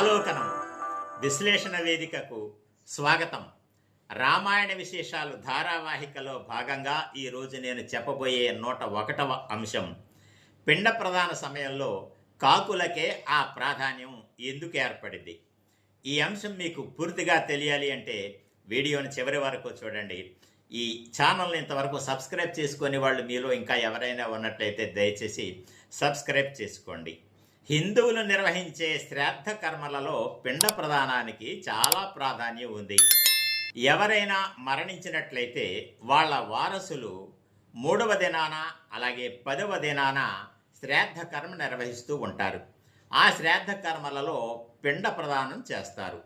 ఆలోకనం విశ్లేషణ వేదికకు స్వాగతం. రామాయణ విశేషాలు ధారావాహికలో భాగంగా ఈరోజు నేను చెప్పబోయే నూట ఒకటవ అంశం. పిండ ప్రధాన సమయంలో కాకులకే ఆ ప్రాధాన్యం ఎందుకు ఏర్పడింది? ఈ అంశం మీకు పూర్తిగా తెలియాలి అంటే వీడియోని చివరి వరకు చూడండి. ఈ ఛానల్ని ఇంతవరకు సబ్స్క్రైబ్ చేసుకునే వాళ్ళు మీలో ఇంకా ఎవరైనా ఉన్నట్లయితే దయచేసి సబ్స్క్రైబ్ చేసుకోండి. హిందువులు నిర్వహించే శ్రాద్ధ కర్మలలో పిండ ప్రదానానికి చాలా ప్రాధాన్యం ఉంది. ఎవరైనా మరణించినట్లయితే వాళ్ళ వారసులు మూడవ దినాన అలాగే పదవ దినాన శ్రాద్ధ కర్మ నిర్వహిస్తూ ఉంటారు. ఆ శ్రాద్ధ కర్మలలో పిండ ప్రదానం చేస్తారు.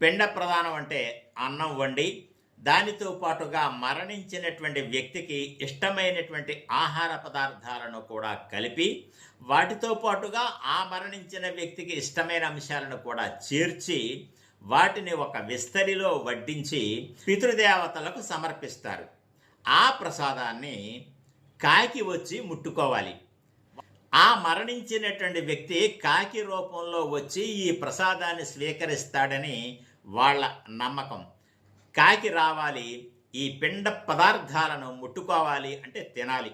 పిండ ప్రదానం అంటే అన్నం వండి దానితో పాటుగా మరణించినటువంటి వ్యక్తికి ఇష్టమైనటువంటి ఆహార పదార్థాలను కూడా కలిపి వాటితో పాటుగా ఆ మరణించిన వ్యక్తికి ఇష్టమైన అంశాలను కూడా చేర్చి వాటిని ఒక విస్తరిలో వడ్డించి పితృదేవతలకు సమర్పిస్తారు. ఆ ప్రసాదాన్ని కాకి వచ్చి ముట్టుకోవాలి. ఆ మరణించినటువంటి వ్యక్తి కాకి రూపంలో వచ్చి ఈ ప్రసాదాన్ని స్వీకరిస్తాడని వాళ్ళ నమ్మకం. కాకి రావాలి ఈ పిండ పదార్థాలను ముట్టుకోవాలి అంటే తినాలి.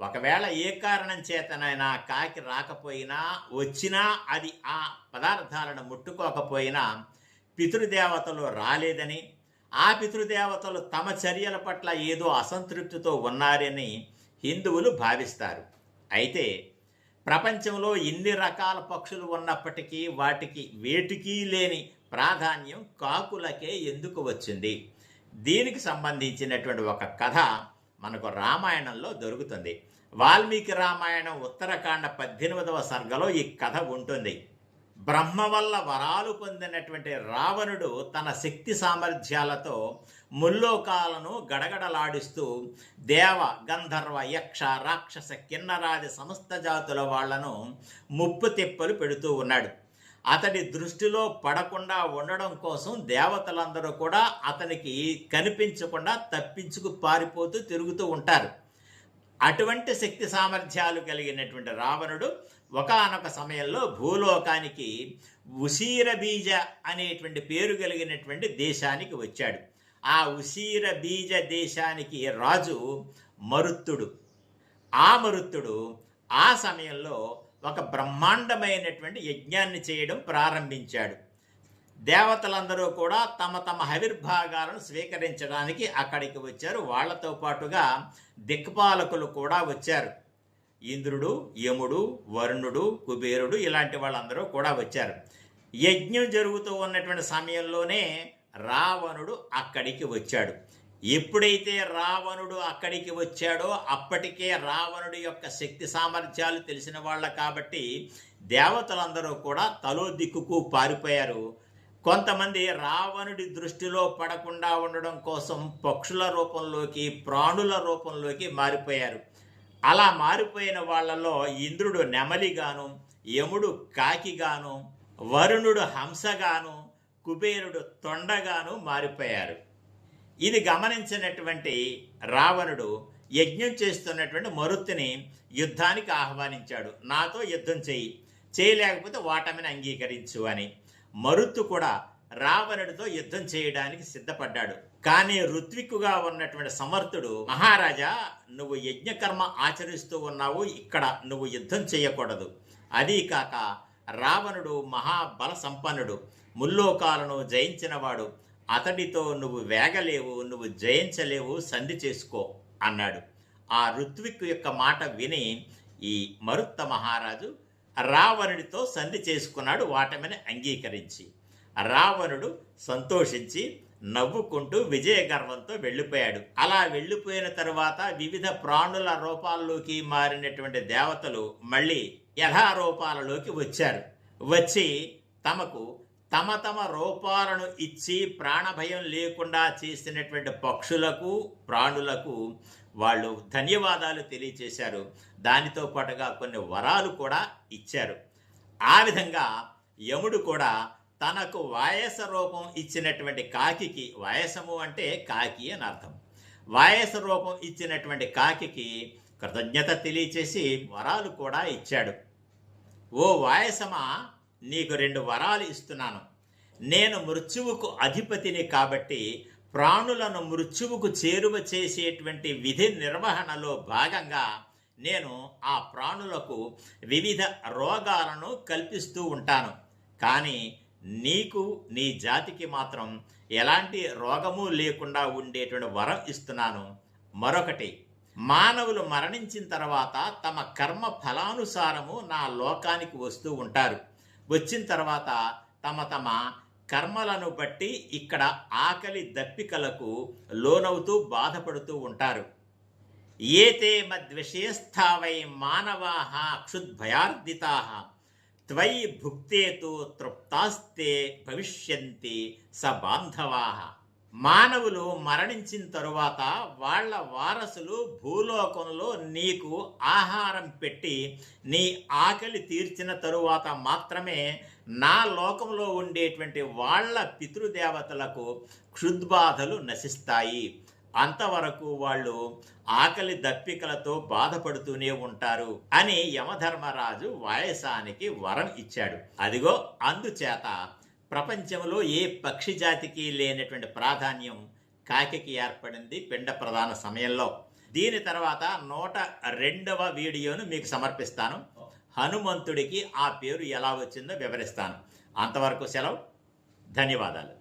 ఒకవేళ ఏ కారణం చేతనైనా కాకి రాకపోయినా వచ్చినా అది ఆ పదార్థాలను ముట్టుకోకపోయినా పితృదేవతలు రాలేదని ఆ పితృదేవతలు తమ చర్యల పట్ల ఏదో అసంతృప్తితో ఉన్నారని హిందువులు భావిస్తారు. అయితే ప్రపంచంలో ఇన్ని రకాల పక్షులు ఉన్నప్పటికీ వాటికి వేటికి లేని ప్రాధాన్యం కాకులకే ఎందుకు వచ్చింది? దీనికి సంబంధించినటువంటి ఒక కథ మనకు రామాయణంలో దొరుకుతుంది. వాల్మీకి రామాయణం ఉత్తరాఖండ పద్దెనిమిదవ సర్గలో ఈ కథ ఉంటుంది. బ్రహ్మ వల్ల వరాలు పొందినటువంటి రావణుడు తన శక్తి సామర్థ్యాలతో ముల్లోకాలను గడగడలాడిస్తూ దేవ గంధర్వ యక్ష రాక్షస కిన్నరాది సమస్త జాతుల వాళ్ళను ముప్పు తిప్పలు పెడుతూ ఉన్నాడు. అతడి దృష్టిలో పడకుండా ఉండడం కోసం దేవతలందరూ కూడా అతనికి కనిపించకుండా తప్పించుకు పారిపోతూ తిరుగుతూ ఉంటారు. అటువంటి శక్తి సామర్థ్యాలు కలిగినటువంటి రావణుడు ఒకనొక సమయంలో భూలోకానికి ఉసీర బీజ అనేటువంటి పేరు కలిగినటువంటి దేశానికి వచ్చాడు. ఆ ఉసీర బీజ దేశానికి రాజు మరుత్తుడు. ఆ మరుత్తుడు ఆ సమయంలో ఒక బ్రహ్మాండమైనటువంటి యజ్ఞాన్ని చేయడం ప్రారంభించాడు. దేవతలందరూ కూడా తమ తమ హవిర్భాగాలను స్వీకరించడానికి అక్కడికి వచ్చారు. వాళ్ళతో పాటుగా దిక్పాలకులు కూడా వచ్చారు. ఇంద్రుడు యముడు వరుణుడు కుబేరుడు ఇలాంటి వాళ్ళందరూ కూడా వచ్చారు. యజ్ఞం జరుగుతూ ఉన్నటువంటి సమయంలోనే రావణుడు అక్కడికి వచ్చాడు. ఎప్పుడైతే రావణుడు అక్కడికి వచ్చాడో అప్పటికే రావణుడి యొక్క శక్తి సామర్థ్యాలు తెలిసిన వాళ్ళ కాబట్టి దేవతలందరూ కూడా తలో దిక్కుకు పారిపోయారు. కొంతమంది రావణుడి దృష్టిలో పడకుండా ఉండడం కోసం పక్షుల రూపంలోకి ప్రాణుల రూపంలోకి మారిపోయారు. అలా మారిపోయిన వాళ్ళలో ఇంద్రుడు నెమలిగాను యముడు కాకిగాను వరుణుడు హంసగాను కుబేరుడు తొండగాను మారిపోయారు. ఇది గమనించినటువంటి రావణుడు యజ్ఞం చేస్తున్నటువంటి మరుత్తుని యుద్ధానికి ఆహ్వానించాడు. నాతో యుద్ధం చెయ్యి చేయలేకపోతే వాటమిని అంగీకరించు అని. మరుత్తు కూడా రావణుడితో యుద్ధం చేయడానికి సిద్ధపడ్డాడు. కానీ ఋత్విక్కుగా ఉన్నటువంటి సమర్థుడు మహారాజా నువ్వు యజ్ఞకర్మ ఆచరిస్తూ ఉన్నావు ఇక్కడ నువ్వు యుద్ధం చేయకూడదు. అదీ కాక రావణుడు మహాబల సంపన్నుడు ముల్లోకాలను జయించినవాడు. అతడితో నువ్వు వేగలేవు నువ్వు జయించలేవు సంధి చేసుకో అన్నాడు. ఆ ఋత్విక్ యొక్క మాట విని ఈ మరుత్త మహారాజు రావణుడితో సంధి చేసుకున్నాడు వాటమని అంగీకరించి. రావణుడు సంతోషించి నవ్వుకుంటూ విజయ గర్వంతో వెళ్ళిపోయాడు. అలా వెళ్ళిపోయిన తరువాత వివిధ ప్రాణుల రూపాల్లోకి మారినటువంటి దేవతలు మళ్ళీ యథారూపాలలోకి వచ్చారు. వచ్చి తమకు తమ తమ రూపాలను ఇచ్చి ప్రాణభయం లేకుండా చేసినటువంటి పక్షులకు ప్రాణులకు వాళ్ళు ధన్యవాదాలు తెలియచేశారు. దానితో పాటుగా కొన్ని వరాలు కూడా ఇచ్చారు. ఆ విధంగా యముడు కూడా తనకు వాయస రూపం ఇచ్చినటువంటి కాకికి వాయసము అంటే కాకి అని అర్థం. వాయస రూపం ఇచ్చినటువంటి కాకికి కృతజ్ఞత తెలియచేసి వరాలు కూడా ఇచ్చాడు. ఓ వాయసమా నీకు రెండు వరాలు ఇస్తున్నాను. నేను మృత్యువుకు అధిపతిని కాబట్టి ప్రాణులను మృత్యువుకు చేరువ చేసేటువంటి విధి నిర్వహణలో భాగంగా నేను ఆ ప్రాణులకు వివిధ రోగాలను కల్పిస్తూ ఉంటాను. కానీ నీకు నీ జాతికి మాత్రం ఎలాంటి రోగము లేకుండా ఉండేటువంటి వరం ఇస్తున్నాను. మరొకటి మానవులు మరణించిన తర్వాత తమ కర్మ ఫలానుసారము నా లోకానికి వస్తూ ఉంటారు. వచ్చిన తర్వాత తమ తమ కర్మలను బట్టి ఇక్కడ ఆకలి దప్పికలకు లోనవుతూ బాధపడుతూ ఉంటారు. ఏతే మద్విషేస్థావై మానవాః క్షుద్భయార్దితా త్వయి భుక్తేతు తృప్తాస్తే భవిష్యంతి స బాంధవాః. మానవులు మరణించిన తరువాత వాళ్ళ వారసులు భూలోకంలో నీకు ఆహారం పెట్టి నీ ఆకలి తీర్చిన తరువాత మాత్రమే నా లోకంలో ఉండేటువంటి వాళ్ళ పితృదేవతలకు క్షుద్బాధలు నశిస్తాయి. అంతవరకు వాళ్ళు ఆకలి దప్పికలతో బాధపడుతూనే ఉంటారు అని యమధర్మరాజు వాయసానికి వరం ఇచ్చాడు. అదిగో అందుచేత ప్రపంచంలో ఏ పక్షి జాతికి లేనటువంటి ప్రాధాన్యం కాకికి ఏర్పడింది పిండ ప్రధాన సమయంలో. దీని తర్వాత నూట రెండవ వీడియోను మీకు సమర్పిస్తాను. హనుమంతుడికి ఆ పేరు ఎలా వచ్చిందో వివరిస్తాను. అంతవరకు సెలవు. ధన్యవాదాలు.